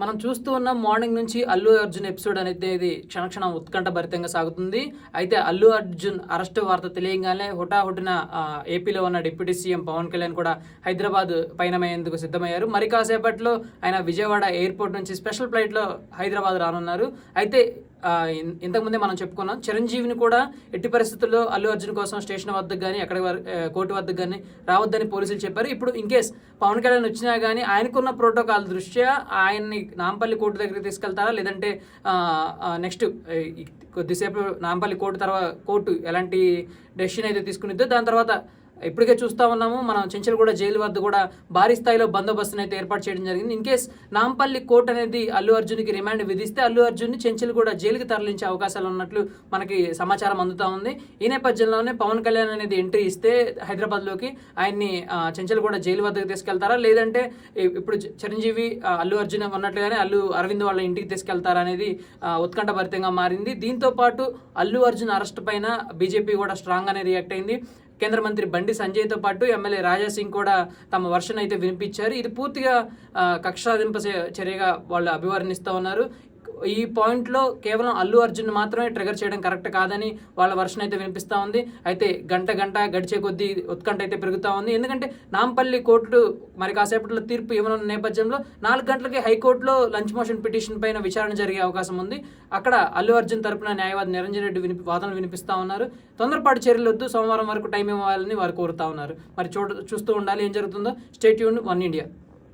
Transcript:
మనం చూస్తూ ఉన్న మార్నింగ్ నుంచి అల్లు అర్జున్ ఎపిసోడ్ అనేది ఇది క్షణక్షణం ఉత్కంఠ భరితంగా సాగుతుంది. అయితే అల్లు అర్జున్ అరెస్ట్ వార్త తెలియగానే హుటాహుటిన ఏపీలో ఉన్న డిప్యూటీ సీఎం పవన్ కళ్యాణ్ కూడా హైదరాబాద్ పయనమయ్యేందుకు సిద్ధమయ్యారు. మరి కాసేపట్లో ఆయన విజయవాడ ఎయిర్పోర్ట్ నుంచి స్పెషల్ ఫ్లైట్లో హైదరాబాద్ రానున్నారు. అయితే ఇంతకుముందే మనం చెప్పుకున్నాం చిరంజీవిని కూడా ఎట్టి పరిస్థితుల్లో అల్లు అర్జున్ కోసం స్టేషన్ వద్దకు కానీ అక్కడ కోర్టు వద్దకు కానీ రావద్దని పోలీసులు చెప్పారు. ఇప్పుడు ఇన్ కేస్ పవన్ కళ్యాణ్ వచ్చినా కానీ ఆయనకున్న ప్రోటోకాల్ దృష్ట్యా ఆయన్ని నాంపల్లి కోర్టు దగ్గరికి తీసుకెళ్తారా? లేదంటే నెక్స్ట్ కొద్దిసేపు నాంపల్లి కోర్టు తర్వాత కోర్టు ఎలాంటి డెసిషన్ అయితే తీసుకునిద్దో దాని తర్వాత ఇప్పటికే చూస్తూ ఉన్నాము. మనం చెంచల్గూడ జైలు వద్ద కూడా భారీ స్థాయిలో బందోబస్తును అయితే ఏర్పాటు చేయడం జరిగింది. ఇన్ కేస్ నాంపల్లి కోర్టు అనేది అల్లు అర్జున్కి రిమాండ్ విధిస్తే అల్లు అర్జున్ని చెంచల్గూడ జైలుకి తరలించే అవకాశాలు ఉన్నట్లు మనకి సమాచారం అందుతా ఉంది. ఈ నేపథ్యంలోనే పవన్ కళ్యాణ్ అనేది ఎంట్రీ ఇస్తే హైదరాబాద్లోకి ఆయన్ని ఆ, చెంచల్గూడ జైలు వద్దకు తీసుకెళ్తారా? లేదంటే ఇప్పుడు చిరంజీవి అల్లు అర్జున్ ఉన్నట్లుగానే అల్లు అరవింద్ వాళ్ళ ఇంటికి తీసుకెళ్తారా అనేది ఉత్కంఠభరితంగా మారింది. దీంతో పాటు అల్లు అర్జున్ అరెస్ట్ పైన బీజేపీ కూడా స్ట్రాంగ్ అనేది రియాక్ట్ అయింది. కేంద్ర మంత్రి బండి సంజయ్తో పాటు ఎమ్మెల్యే రాజా సింగ్ కూడా తమ వర్షన్ అయితే వినిపించారు. ఇది పూర్తిగా కక్షాదింప చర్యగా వాళ్ళు అభివర్ణిస్తూ ఉన్నారు. ఈ పాయింట్లో కేవలం అల్లు అర్జున్ మాత్రమే ట్రిగర్ చేయడం కరెక్ట్ కాదని వాళ్ళ వర్షన్ అయితే వినిపిస్తూ ఉంది. అయితే గంట గంట గడిచే కొద్దీ ఉత్కంఠ అయితే పెరుగుతూ ఉంది. ఎందుకంటే నాంపల్లి కోర్టు మరి కాసేపట్లో తీర్పు ఇవ్వనున్న నేపథ్యంలో నాలుగు గంటలకి హైకోర్టులో లంచ్ మోషన్ పిటిషన్ పైన విచారణ జరిగే అవకాశం ఉంది. అక్కడ అల్లు అర్జున్ తరపున న్యాయవాది నిరంజన్ రెడ్డి వినిపి వాదనలు వినిపిస్తూ ఉన్నారు. తొందరపాటు చర్యలు వద్దు సోమవారం వరకు టైం ఇవ్వాలని వారు కోరుతా ఉన్నారు. మరి చూడ చూస్తూ ఉండాలి ఏం జరుగుతుందో. స్టేట్ యూన్ వన్ ఇండియా